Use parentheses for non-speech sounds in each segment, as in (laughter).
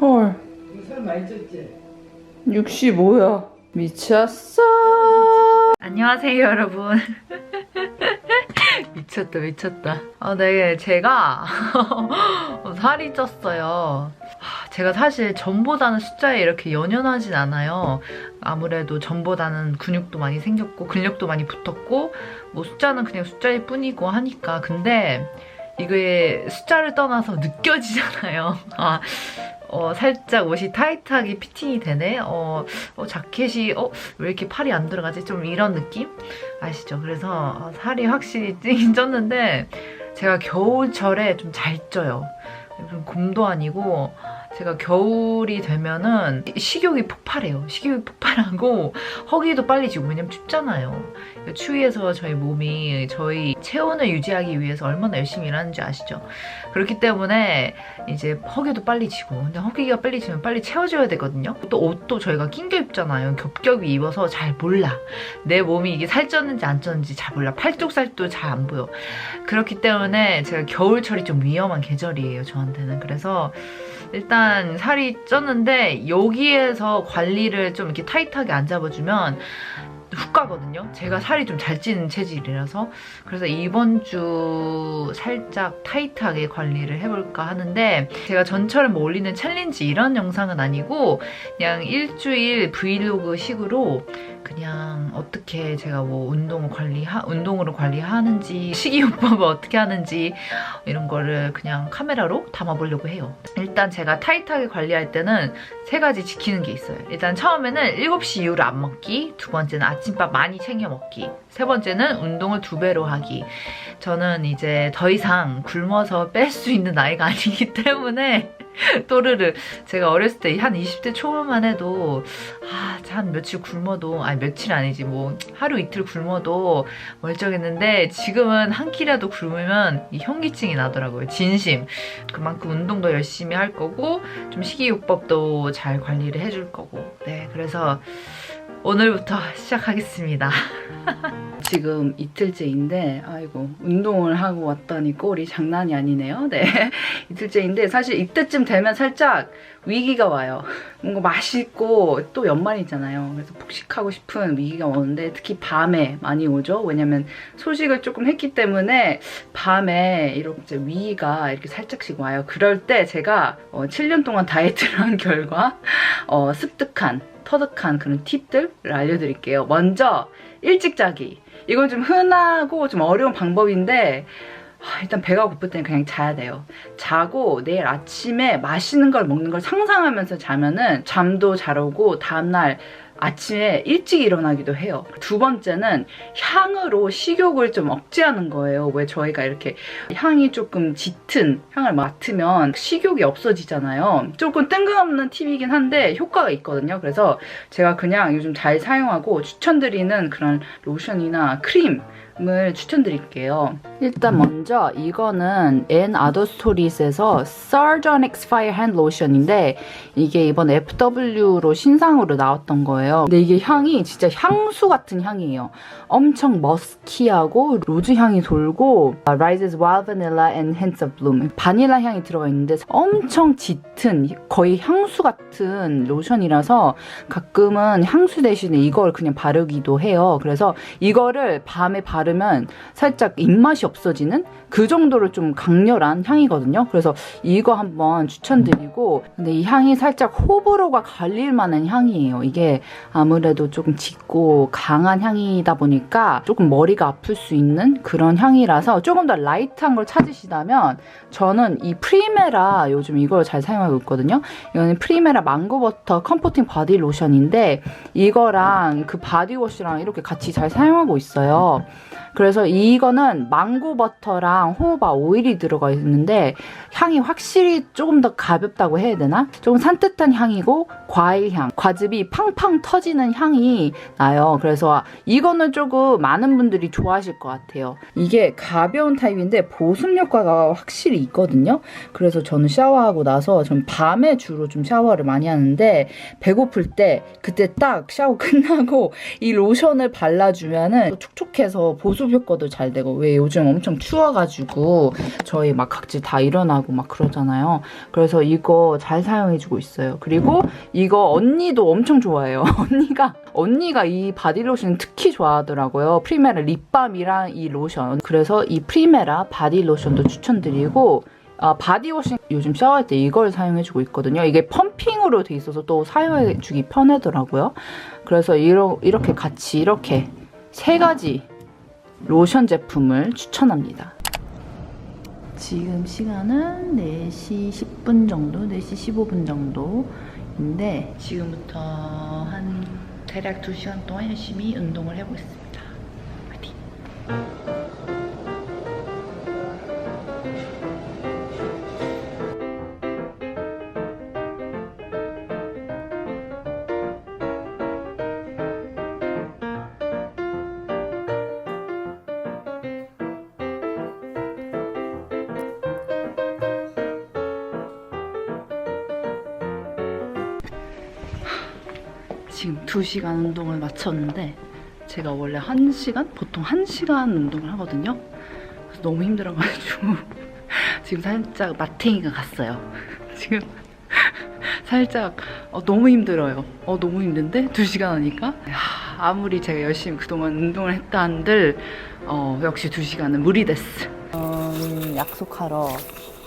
헐. 살 많이 쪘지? 65야. 미쳤어. 안녕하세요 여러분. (laughs) 미쳤다 미쳤다. 아, 네 제가 (laughs) 살이 쪘어요. 하, 제가 사실 전보다는 숫자에 이렇게 연연하진 않아요. 아무래도 전보다는 근육도 많이 생겼고 근력도 많이 붙었고 뭐 숫자는 그냥 숫자일 뿐이고 하니까. 근데 이게 숫자를 떠나서 느껴지잖아요 (laughs) 아, 어, 살짝 옷이 타이트하게 피팅이 되네. 어, 어, 자켓이 어, 왜 이렇게 팔이 안 들어가지? 좀 이런 느낌? 아시죠? 그래서 어, 살이 확실히 찌긴 쪘는데 (laughs) 제가 겨울철에 좀 잘 쪄요. 좀 곰도 아니고 제가 겨울이 되면은 식욕이 폭발해요. 식욕이 폭발하고 허기도 빨리 지고 왜냐면 춥잖아요. 추위에서 저희 몸이 저희 체온을 유지하기 위해서 얼마나 열심히 일하는지 아시죠? 그렇기 때문에 이제 허기도 빨리 지고 근데 허기가 빨리 지면 빨리 채워줘야 되거든요. 또 옷도 저희가 낑겨 입잖아요. 겹겹이 입어서 잘 몰라. 내 몸이 이게 살쪘는지 안 쪘는지 잘 몰라. 팔뚝살도 잘 안 보여. 그렇기 때문에 제가 겨울철이 좀 위험한 계절이에요. 저한테 는. 그래서 일단 살이 쪘는데 여기에서 관리를 좀 이렇게 타이트하게 안 잡아주면 훅 가거든요. 제가 살이 좀 잘 찌는 체질이라서 그래서 이번 주 살짝 타이트하게 관리를 해볼까 하는데 제가 전처럼 뭐 올리는 챌린지 이런 영상은 아니고 그냥 일주일 브이로그 식으로 그냥 어떻게 제가 뭐 운동을 관리하 운동으로 관리하는지 식이요법을 어떻게 하는지 이런 거를 그냥 카메라로 담아보려고 해요. 일단 제가 타이트하게 관리할 때는 세 가지 지키는 게 있어요. 일단 처음에는 7시 이후로 안 먹기, 두 번째는 아침 밥 많이 챙겨 먹기, 세 번째는 운동을 두 배로 하기. 저는 이제 더 이상 굶어서 뺄 수 있는 나이가 (laughs) 아니기 때문에 (laughs) 또르르 제가 어렸을 때 한 20대 초반만 해도 아, 한 며칠 굶어도 아니 며칠 아니지 뭐 하루 이틀 굶어도 멀쩡했는데 지금은 한 끼라도 굶으면 이 현기증이 나더라고요. 진심. 그만큼 운동도 열심히 할 거고 좀 식이요법도 잘 관리를 해줄 거고. 네, 그래서 오늘부터 시작하겠습니다. (laughs) 지금 이틀째인데 아이고 운동을 하고 왔더니 꼴이 장난이 아니네요. 네. (laughs) 이틀째인데 사실 이때쯤 되면 살짝 위기가 와요. 뭔가 맛있고 또 연말이잖아요. 그래서 폭식하고 싶은 위기가 오는데 특히 밤에 많이 오죠. 왜냐면 소식을 조금 했기 때문에 밤에 이렇게 위기가 이렇게 살짝씩 와요. 그럴 때 제가 어, 7년 동안 다이어트를 한 (laughs) 결과 어, 습득한 터득한 그런 팁들을 알려드릴게요 먼저 일찍 자기 이건 좀 흔하고 좀 어려운 방법인데 아, 일단 배가 고플 때는 그냥 자야 돼요. 자고 내일 아침에 맛있는 걸 먹는 걸 상상하면서 자면은 잠도 잘 오고 다음날 아침에 일찍 일어나기도 해요. 두 번째는 향으로 식욕을 좀 억제하는 거예요. 왜 저희가 이렇게 향이 조금 짙은 향을 맡으면 식욕이 없어지잖아요. 조금 뜬금없는 팁이긴 한데 효과가 있거든요. 그래서 제가 그냥 요즘 잘 사용하고 추천드리는 그런 로션이나 크림 을 추천드릴게요. 일단 먼저 이거는 N 아더스토리스에서 Sardonyx Fire Hand Lotion인데 이게 이번 FW로 신상으로 나왔던 거예요. 근데 이게 향이 진짜 향수 같은 향이에요. 엄청 머스키하고 로즈 향이 돌고 uh, Rises Wild Vanilla and Hints of Bloom 바닐라 향이 들어가 있는데 엄청 짙은 거의 향수 같은 로션이라서 가끔은 향수 대신에 이걸 그냥 바르기도 해요. 그래서 이거를 밤에 바르 면 살짝 입맛이 없어지는 그 정도로 좀 강렬한 향이거든요. 그래서 이거 한번 추천드리고 근데 이 향이 살짝 호불호가 갈릴 만한 향이에요. 이게 아무래도 조금 짙고 강한 향이다 보니까 조금 머리가 아플 수 있는 그런 향이라서 조금 더 라이트한 걸 찾으시다면 저는 이 프리메라 요즘 이걸 잘 사용하고 있거든요. 이거는 프리메라 망고버터 컴포팅 바디 로션인데 이거랑 그 바디워시랑 이렇게 같이 잘 사용하고 있어요. 그래서 이거는 망고 버터랑 호호바 오일이 들어가 있는데 향이 확실히 조금 더 가볍다고 해야 되나? 조금 산뜻한 향이고 과일 향, 과즙이 팡팡 터지는 향이 나요. 그래서 이거는 조금 많은 분들이 좋아하실 것 같아요. 이게 가벼운 타입인데 보습 효과가 확실히 있거든요. 그래서 저는 샤워하고 나서 전 밤에 주로 좀 샤워를 많이 하는데 배고플 때 그때 딱 샤워 (laughs) 끝나고 이 로션을 발라주면은 촉촉해서 보습 보습 효과도 잘 되고 왜 요즘 엄청 추워가지고 저희 막 각질 다 일어나고 막 그러잖아요. 그래서 이거 잘 사용해주고 있어요. 그리고 이거 언니도 엄청 좋아해요. (laughs) 언니가 언니가 이 바디로션 특히 좋아하더라고요. 프리메라 립밤이랑 이 로션. 그래서 이 프리메라 바디로션도 추천드리고 아, 바디워싱 요즘 샤워할 때 이걸 사용해주고 있거든요. 이게 펌핑으로 돼 있어서 또 사용해주기 편하더라고요. 그래서 이러, 이렇게 같이 이렇게 세 가지 로션 제품을 추천합니다. 지금 시간은 4시 10분 정도, 4시 15분 정도인데 지금부터 한 대략 2시간 동안 열심히 운동을 해보겠습니다. 지금 2시간 운동을 마쳤는데 제가 원래 1시간? 보통 1시간 운동을 하거든요. 너무 힘들어가지고 (laughs) 지금 살짝 마탱이가 갔어요. (laughs) 지금 (laughs) 살짝 어, 너무 힘들어요. 어, 너무 힘든데 2시간 하니까 야, 아무리 제가 열심히 그동안 운동을 했다 한들 어, 역시 2시간은 무리 됐어. 어, 약속하러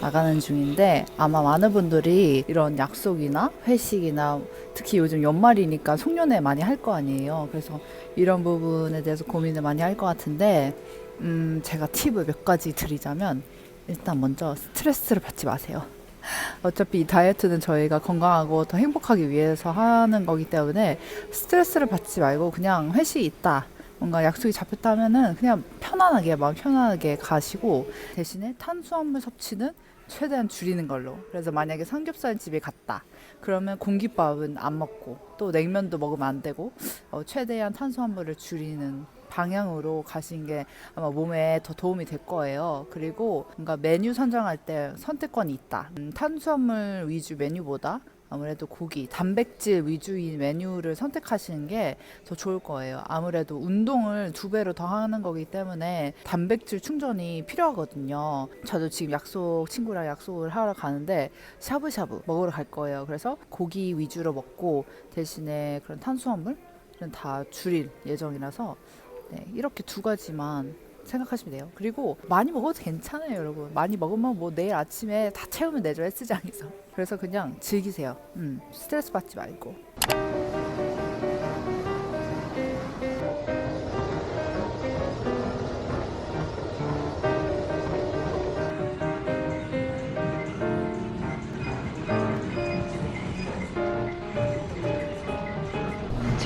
나가는 중인데 아마 많은 분들이 이런 약속이나 회식이나 특히 요즘 연말이니까 송년회 많이 할 거 아니에요. 그래서 이런 부분에 대해서 고민을 많이 할 것 같은데 음, 제가 팁을 몇 가지 드리자면 일단 먼저 스트레스를 받지 마세요. (laughs) 어차피 이 다이어트는 저희가 건강하고 더 행복하기 위해서 하는 거기 때문에 스트레스를 받지 말고 그냥 회식이 있다. 뭔가 약속이 잡혔다 하면은 그냥 편안하게 마음 편안하게 가시고 대신에 탄수화물 섭취는 최대한 줄이는 걸로. 그래서 만약에 삼겹살 집에 갔다. 그러면 공깃밥은 안 먹고 또 냉면도 먹으면 안 되고 어, 최대한 탄수화물을 줄이는 방향으로 가신 게 아마 몸에 더 도움이 될 거예요. 그리고 뭔가 메뉴 선정할 때 선택권이 있다. 음, 탄수화물 위주 메뉴보다 아무래도 고기, 단백질 위주의 메뉴를 선택하시는 게 더 좋을 거예요. 아무래도 운동을 두 배로 더 하는 거기 때문에 단백질 충전이 필요하거든요. 저도 지금 약속, 친구랑 약속을 하러 가는데 샤브샤브 먹으러 갈 거예요. 그래서 고기 위주로 먹고 대신에 그런 탄수화물은 다 줄일 예정이라서 네, 이렇게 두 가지만 생각하시면 돼요. 그리고 많이 먹어도 괜찮아요, 여러분. 많이 먹으면 뭐 내일 아침에 다 채우면 되죠, 헬스장에서. 그래서 그냥 즐기세요. 음, 스트레스 받지 말고.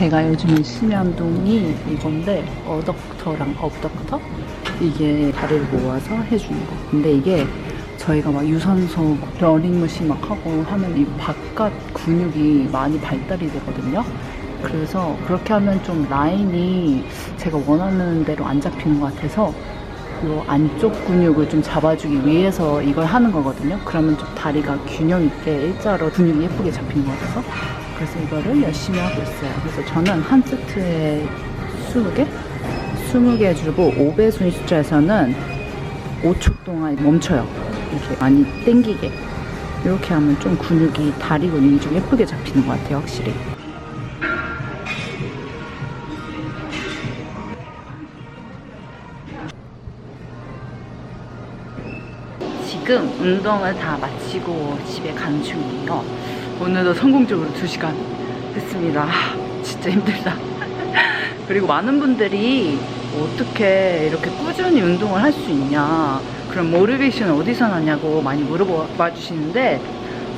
제가 요즘에 심야 운동이 이건데 어덕터랑 업덕터 이게 다리를 모아서 해주는 거. 근데 이게 저희가 막 유산소 러닝머신 막 하고 하면 이 바깥 근육이 많이 발달이 되거든요. 그래서 그렇게 하면 좀 라인이 제가 원하는 대로 안 잡히는 것 같아서 이 안쪽 근육을 좀 잡아주기 위해서 이걸 하는 거거든요. 그러면 좀 다리가 균형 있게 일자로 근육이 예쁘게 잡히는 것 같아서 그래서 이거를 열심히 하고 있어요. 그래서 저는 한 세트에 20개? 20개 해주고 5배순 숫자에서는 5초 동안 멈춰요. 이렇게 많이 땡기게. 이렇게 하면 좀 근육이, 다리 근육이 좀 예쁘게 잡히는 것 같아요, 확실히. 지금 운동을 다 마치고 집에 가는 중이에요. 오늘도 성공적으로 2시간 했습니다. 아, 진짜 힘들다. (laughs) 그리고 많은 분들이 어떻게 이렇게 꾸준히 운동을 할 수 있냐, 그럼 모티베이션 어디서 나냐고 많이 물어봐 주시는데,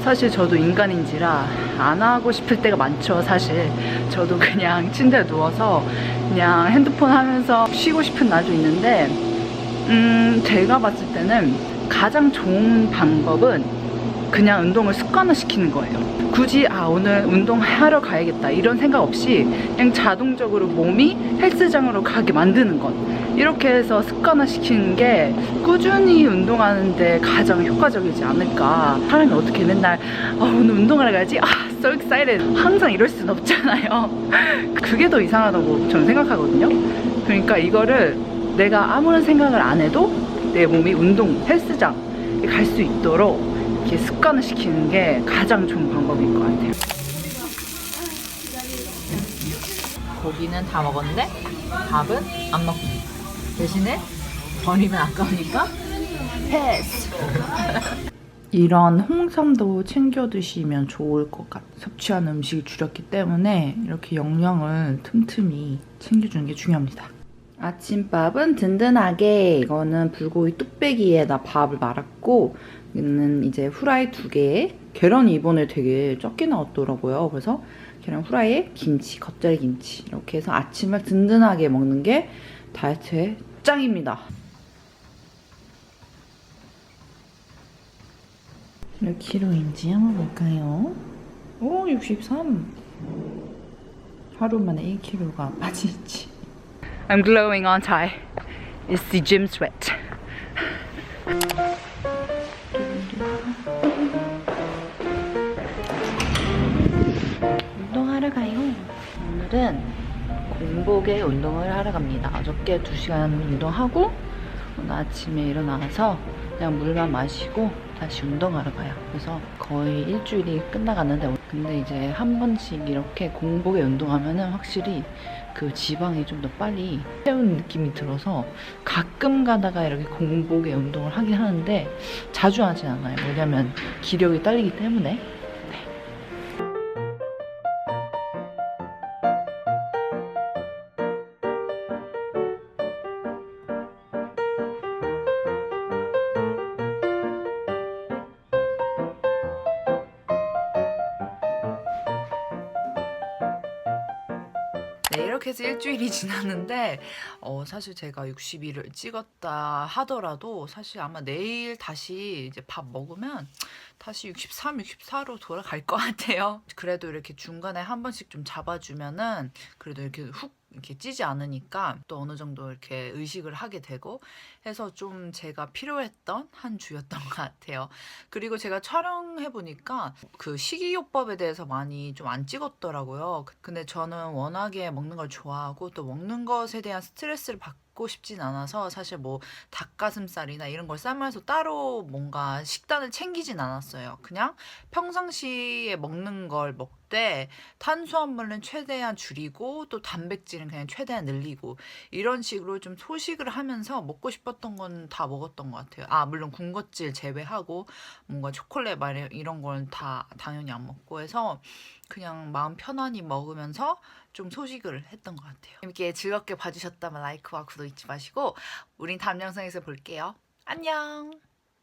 사실 저도 인간인지라 안 하고 싶을 때가 많죠, 사실. 저도 그냥 침대에 누워서 그냥 핸드폰 하면서 쉬고 싶은 날도 있는데, 음, 제가 봤을 때는 가장 좋은 방법은 그냥 운동을 습관화 시키는 거예요. 굳이 아 오늘 운동하러 가야겠다 이런 생각 없이 그냥 자동적으로 몸이 헬스장으로 가게 만드는 것. 이렇게 해서 습관화 시키는 게 꾸준히 운동하는데 가장 효과적이지 않을까. 사람이 어떻게 맨날 어, 오늘 운동하러 가지? 아 so excited. 항상 이럴 순 없잖아요. (laughs) 그게 더 이상하다고 저는 생각하거든요. 그러니까 이거를 내가 아무런 생각을 안 해도 내 몸이 운동 헬스장에 갈수 있도록 이렇게 습관을 시키는 게 가장 좋은 방법일 것 같아요. 고기는 다 먹었는데 밥은 안 먹고 대신에 버리면 아까우니까 패스. (laughs) 이런 홍삼도 챙겨 드시면 좋을 것 같아요. 섭취하는 음식을 줄였기 때문에 이렇게 영양을 틈틈이 챙겨주는 게 중요합니다. 아침밥은 든든하게 이거는 불고기 뚝배기에다 밥을 말았고 는 이제 후라이 두 개에 계란이 이번에 되게 적게 나왔더라고요. 그래서 계란 후라이에 김치, 겉절이 김치 이렇게 해서 아침을 든든하게 먹는 게 다이어트의 짱입니다. 몇 킬로인지 한번 볼까요? 오, 63. 하루 만에 1kg가 빠질지. I'm glowing, aren't I? It's the gym sweat. 오늘은 공복에 운동을 하러 갑니다. 어저께 2시간 운동하고 오늘 아침에 일어나서 그냥 물만 마시고 다시 운동하러 가요. 그래서 거의 일주일이 끝나갔는데 근데 이제 한 번씩 이렇게 공복에 운동하면은 확실히 그 지방이 좀 더 빨리 채운 느낌이 들어서 가끔 가다가 이렇게 공복에 운동을 하긴 하는데 자주 하진 않아요. 왜냐면 기력이 딸리기 때문에. 네, 이렇게 해서 일주일이 (laughs) 지났는데, 어, 사실 제가 60일을 찍었다 하더라도, 사실 아마 내일 다시 이제 밥 먹으면, 다시 63, 64로 돌아갈 것 같아요. 그래도 이렇게 중간에 한 번씩 좀 잡아주면은, 그래도 이렇게 훅 이렇게 찌지 않으니까 또 어느 정도 이렇게 의식을 하게 되고 해서 좀 제가 필요했던 한 주였던 것 같아요. 그리고 제가 촬영해 보니까 그 식이요법에 대해서 많이 좀 안 찍었더라고요. 근데 저는 워낙에 먹는 걸 좋아하고 또 먹는 것에 대한 스트레스를 받고 싶진 않아서 사실 뭐 닭가슴살이나 이런 걸 삶아서 따로 뭔가 식단을 챙기진 않았어요. 그냥 평상시에 먹는 걸 먹되 탄수화물은 최대한 줄이고 또 단백질은 그냥 최대한 늘리고 이런 식으로 좀 소식을 하면서 먹고 싶었던 건 다 먹었던 것 같아요. 아 물론 군것질 제외하고 뭔가 초콜릿 말 이런 건 다 당연히 안 먹고 해서 그냥 마음 편안히 먹으면서 좀 소식을 했던 것 같아요. 재밌게 즐겁게 봐주셨다면 라이크와 구독 잊지 마시고 우린 다음 영상에서 볼게요. 안녕.